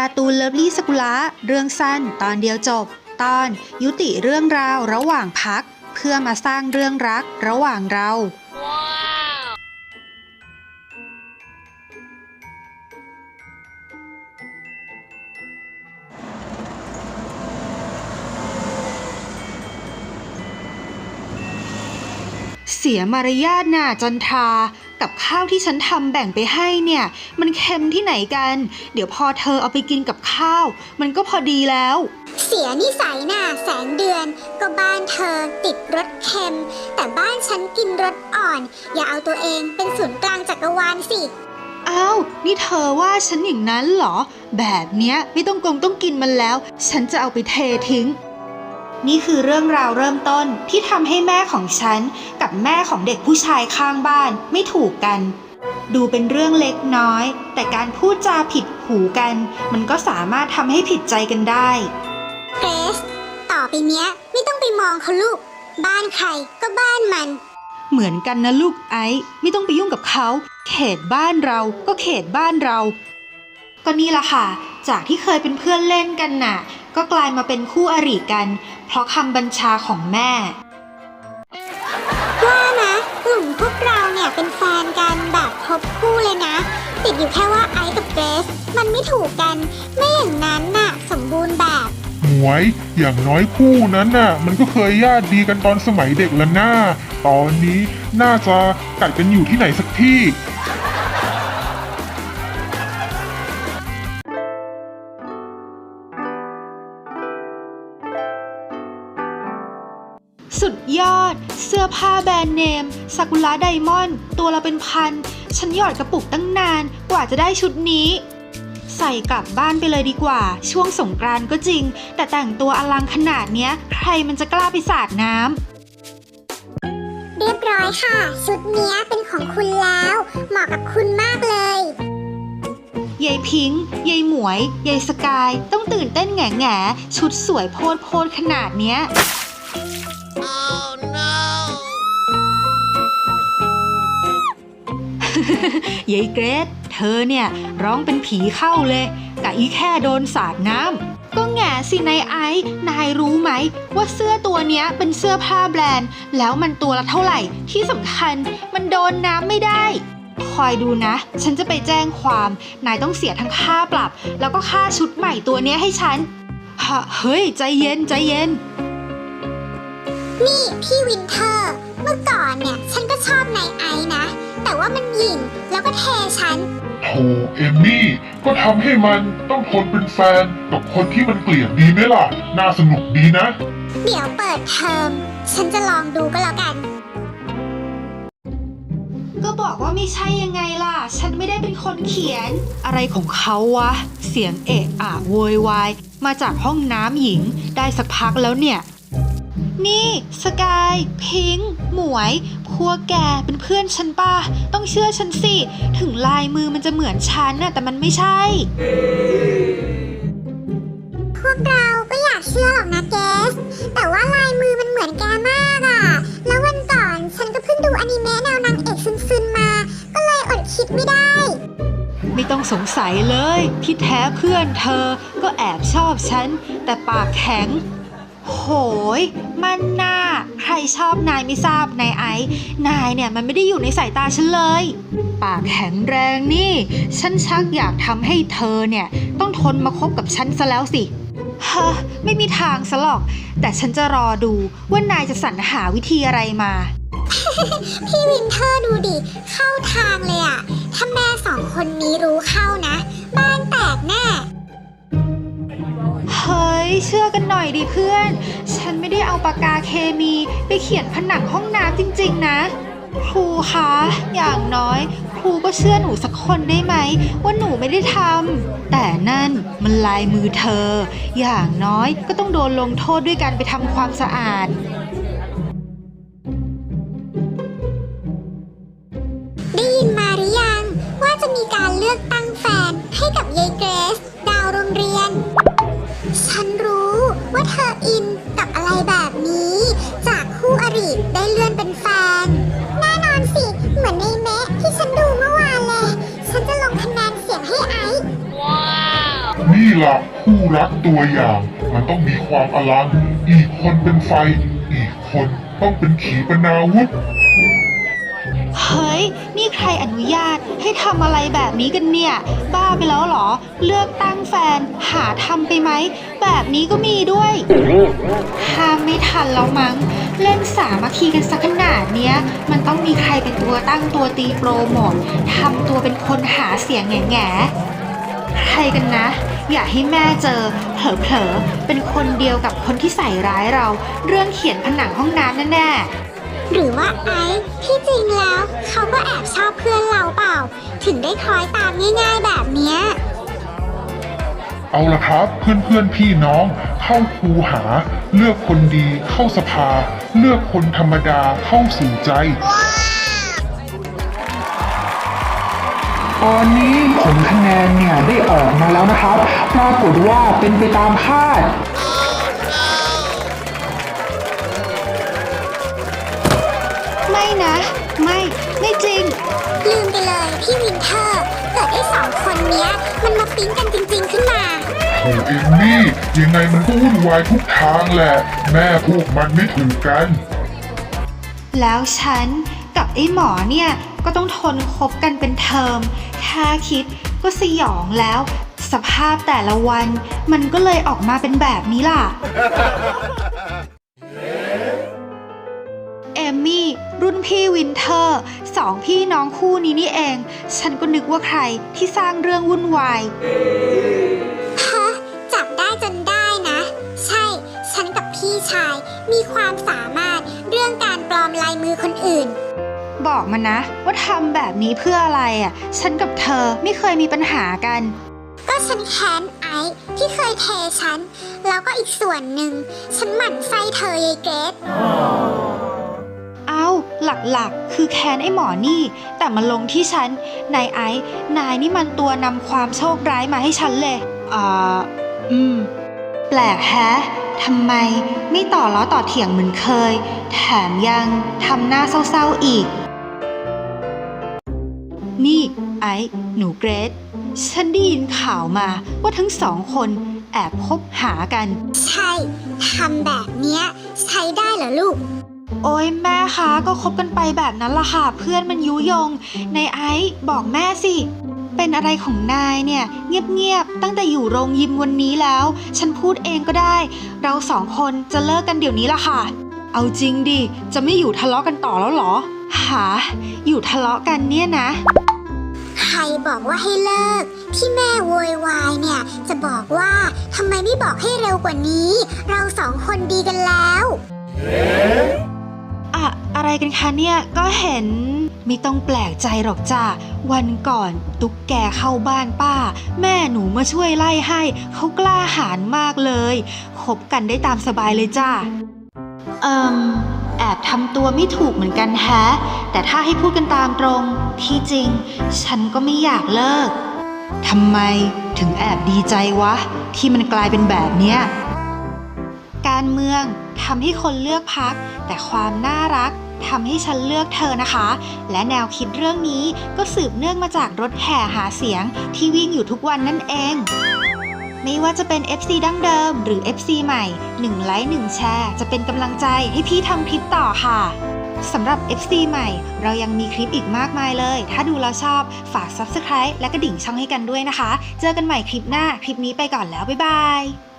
การ์ตูนเลิฟลี่สกุละเรื่องสั้นตอนเดียวจบ ตอนยุติเรื่องราวระหว่างพัก เพื่อมาสร้างเรื่องรักระหว่างเรา เสียมารยาทน่ะจันทรา กับข้าวที่ฉันทำแบ่งไปให้เนี่ย มันเค็มที่ไหนกัน เดี๋ยวพอเธอเอาไปกินกับข้าว มันก็พอดีแล้ว เสียนิสัยน่ะแสงเดือน ก็บ้านเธอติดรสเค็ม แต่บ้านฉันกินรสอ่อน อย่าเอาตัวเองเป็นศูนย์กลางจักรวาลสิอ้าวนี่เธอว่าฉันอย่างนั้นเหรอ แบบเนี้ยไม่ต้องกงต้องกินมันแล้ว ฉันจะเอาไปเททิ้ง นี่คือเรื่องราวเริ่มต้นที่ทำให้แม่ของฉัน กับแม่ของเด็กผู้ชายข้างบ้านไม่ถูกกัน ดูเป็นเรื่องเล็กน้อย แต่การพูดจาผิดหูกัน มันก็สามารถทำให้ผิดใจกันได้เกรซต่อไปเนี้ยไม่ต้องไปมองเขาลูก บ้านใครก็บ้านมัน เหมือนกันนะลูกไอซ์ไม่ต้องไปยุ่งกับเขา เขตบ้านเราก็เขตบ้านเรา ก็นี่ละค่ะ จากที่เคยเป็นเพื่อนเล่นกันน่ะ ก็กลายมาเป็นคู่อริกัน เพราะคำบัญชาของแม่ ว่านะกลุ่มพวกเราเนี่ยเป็นแฟนกันแบบครบคู่เลยนะ ติดอยู่แค่ว่าไอซ์กับเกรซมันไม่ถูกกัน ไม่อย่างนั้นน่ะ สมบูรณ์แบบ หมวยอย่างน้อยคู่นั้นน่ะ มันก็เคยญาติดีกันตอนสมัยเด็กแล้วน้า ตอนนี้น่าจะกัดกันอยู่ที่ไหนสักที่ สุดยอด เสื้อผ้าแบรนด์เนมซากุระไดมอนด์ตัวละเป็นพัน ฉันหยอดกระปุกตั้งนานกว่าจะได้ชุดนี้ ใส่กลับบ้านไปเลยดีกว่า ช่วงสงกรานต์ก็จริง แต่แต่งตัวอลังขนาดเนี้ย ใครมันจะกล้าไปสาดน้ำเรียบร้อยค่ะ ชุดเนี้ยเป็นของคุณแล้ว เหมาะกับคุณมากเลยยายพิงค์ยายหมวยยายสกาย ต้องตื่นเต้นแง่แง่ๆชุดสวยโพดโพดขนาดเนี้ย ยายเกรดเธอเนี่ยร้องเป็นผีเข้าเลยกะอีแค่โดนสาดน้ำก็แง่สินายไอซ์นายรู้ไหม ว่าเสื้อตัวเนี้ยเป็นเสื้อผ้าแบรนด์ แล้วมันตัวละเท่าไหร่ ที่สำคัญมันโดนน้ำไม่ได้ คอยดูนะ ฉันจะไปแจ้งความ นายต้องเสียทั้งค่าปรับ แล้วก็ค่าชุดใหม่ตัวเนี้ยให้ฉันฮะเฮ้ย ใจเย็นใจเย็น นี่พี่วินเทอร์ เมื่อก่อนเนี่ย ฉันก็ชอบนายไอซ์นะ แต่ว่ามันหยิ่งแล้วก็เทฉัน โธ่เอมมี่ ก็ทำให้มันต้องทนเป็นแฟนกับคนที่มันเกลียดดีไหมล่ะ น่าสนุกดีนะ เดี๋ยวเปิดเทอม ฉันจะลองดูก็แล้วกัน ก็บอกว่าไม่ใช่ยังไงล่ะ ฉันไม่ได้เป็นคนเขียน อะไรของเขาวะ เสียงเอะอะโวยวาย มาจากห้องน้ำหญิงได้สักพักแล้วเนี่ย นี่ สกาย พิงค์หมวย พวกแกเป็นเพื่อนฉันป่ะ ต้องเชื่อฉันสิ ถึงลายมือมันจะเหมือนฉันน่ะแต่มันไม่ใช่ พวกเราก็อยากเชื่อหรอกนะเกส แต่ว่าลายมือมันเหมือนแกมากอะแล้ววันก่อนฉันก็เพิ่งดูอนิเมะแนวนางเอกซึนๆมา ก็เลยอดคิดไม่ได้ ไม่ต้องสงสัยเลย ที่แท้เพื่อนเธอก็แอบชอบฉัน แต่ปากแข็ง โหย มันน่าใครชอบนายไม่ทราบนายไอซ์นายเนี่ยมันไม่ได้อยู่ในสายตาฉันเลย ปากแข็งแรงนี่ ฉันชักอยากทำให้เธอเนี่ย ต้องทนมาคบกับฉันซะแล้วสิฮะไม่มีทางซะหรอก แต่ฉันจะรอดูว่านายจะสรรหาวิธีอะไรมา พี่วินเทอร์ดูดิ เข้าทางเลยอะถ้าแม่สองคนนี้รู้เข้านะ บ้านแตกแน่เฮ้ ยเชื่อกันหน่อยดิเพื่อน ฉันไม่ได้เอาปากกาเคมีไปเขียนผนังห้องน้ำจริงๆนะ ครูคะ อย่างน้อย ครูก็เชื่อหนูสักคนได้ไหม ว่าหนูไม่ได้ทำแต่นั่นมันลายมือเธอ อย่างน้อยก็ต้องโดนลงโทษด้วยการไปทำความสะอาด ละคู่รักตัวอย่าง มันต้องมีความอลัง อีกคนเป็นไฟ อีกคนต้องเป็นขีปนาวุธ เฮ้ย นี่ใครอนุญาตให้ทำอะไรแบบนี้กันเนี่ย บ้าไปแล้วเหรอ เลือกตั้งแฟน หาทำไปไหม แบบนี้ก็มีด้วยห้ามไม่ทันแล้วมั้ง เล่นสามัคคีกันสักขนาดเนี้ย มันต้องมีใครเป็นตัวตั้งตัวตีโปรโมททำตัวเป็นคนหาเสียงแง่แง่ใครกันนะ อย่าให้แม่เจอ เผลอๆ เป็นคนเดียวกับคนที่ใส่ร้ายเรา เรื่องเขียนผนังห้องน้ำแน่ๆหรือว่าไอ้ที่จริงแล้ว เขาก็แอบชอบเพื่อนเราเปล่า ถึงได้คล้อยตามง่ายๆแบบเนี้ย เอาละครับเพื่อนเพื่อนๆพี่น้อง เข้าคูหา เลือกคนดีเข้าสภา เลือกคนธรรมดาเข้าสู่ใจ ตอนนี้ผลคะแนนเนี่ยได้ออกมาแล้วนะครับ ปรากฏว่าเป็นไปตามคาดไม่นะ ไม่ไม่จริง ลืมไปเลยพี่วินเทอร์เกิดไอ้สองคนเนี้ย มันมาปิ๊งกันจริง ๆ ขึ้นมา โอ้เอมมี่ยังไงมันก็วุ่นวายทุกทางแหละ แม่พวกมันไม่ถูกกัน แล้วฉันกับไอ้หมอเนี่ย ก็ต้องทนคบกันเป็นเทอม แค่คิดก็สยองแล้ว สภาพแต่ละวัน มันก็เลยออกมาเป็นแบบนี้ล่ะ เอมมี่ รุ่นพี่วินเทอร์สองพี่น้องคู่นี้นี่เอง ฉันก็นึกว่าใครที่สร้างเรื่องวุ่นวาย ฮะจับได้จนได้นะ ใช่ ฉันกับพี่ชายมีความสามารถเรื่องการปลอมลายมือคนอื่น บอกมานะ ว่าทำแบบนี้เพื่ออะไรอะ ฉันกับเธอไม่เคยมีปัญหากัน ก็ฉันแค้นไอซ์ที่เคยเทฉัน แล้วก็อีกส่วนหนึ่ง ฉันหมั่นไส้เธอยายเกรซเอาหลักๆ คือแค้นไอ้หมอนี่ แต่มาลงที่ฉัน นายไอซ์นายนี่มันตัวนำความโชคร้ายมาให้ฉันเลยอ่าอืม แปลกแฮะทำไมไม่ต่อล้อต่อเถียงเหมือนเคย แถมยังทำหน้าเศร้าๆอีก นี่ไอซ์หนูเกรซฉันได้ยินข่าวมาว่าทั้งสองคนแอบคบหากัน ใช่ทำแบบเนี้ยใช้ได้เหรอลูก โอ้ยแม่คะก็คบกันไปแบบนั้นล่ะค่ะ เพื่อนมันยุยง ในไอซ์บอกแม่สิ เป็นอะไรของนายเนี่ย เงียบๆตั้งแต่อยู่โรงยิมวันนี้แล้ว ฉันพูดเองก็ได้ เราสองคนจะเลิกกันเดี๋ยวนี้ล่ะค่ะ เอาจริงดิจะไม่อยู่ทะเลาะกันต่อแล้วเหรอหาอยู่ทะเลาะกันเนี่ยนะ ใครบอกว่าให้เลิก ที่แม่โวยวายเนี่ย จะบอกว่าทำไมไม่บอกให้เร็วกว่านี้ เราสองคนดีกันแล้วอะอะไรกันคะเนี่ยก็เห็นไม่ต้องแปลกใจหรอกจ้าวันก่อนตุ๊กแกเข้าบ้านป้า แม่หนูมาช่วยไล่ให้เขากล้าหาญมากเลยคบกันได้ตามสบายเลยจ้าเอิม แอบทำตัวไม่ถูกเหมือนกันแฮะ แต่ถ้าให้พูดกันตามตรง ที่จริง ฉันก็ไม่อยากเลิกทำไมถึงแอบดีใจวะ ที่มันกลายเป็นแบบเนี้ย การเมืองทำให้คนเลือกพัก แต่ความน่ารักทำให้ฉันเลือกเธอนะคะ และแนวคิดเรื่องนี้ก็สืบเนื่องมาจากรถแห่หาเสียงที่วิ่งอยู่ทุกวันนั่นเอง ไม่ว่าจะเป็น FC ดั้งเดิม หรือ FC ใหม่ 1 ไลค์ 1 แชร์ จะเป็นกำลังใจให้พี่ทำคลิปต่อค่ะสำหรับ FC ใหม่ เรายังมีคลิปอีกมากมายเลย ถ้าดูแล้วชอบฝาก Subscribe และกระดิ่งช่องให้กันด้วยนะคะ เจอกันใหม่คลิปหน้า คลิปนี้ไปก่อนแล้ว บ๊ายบาย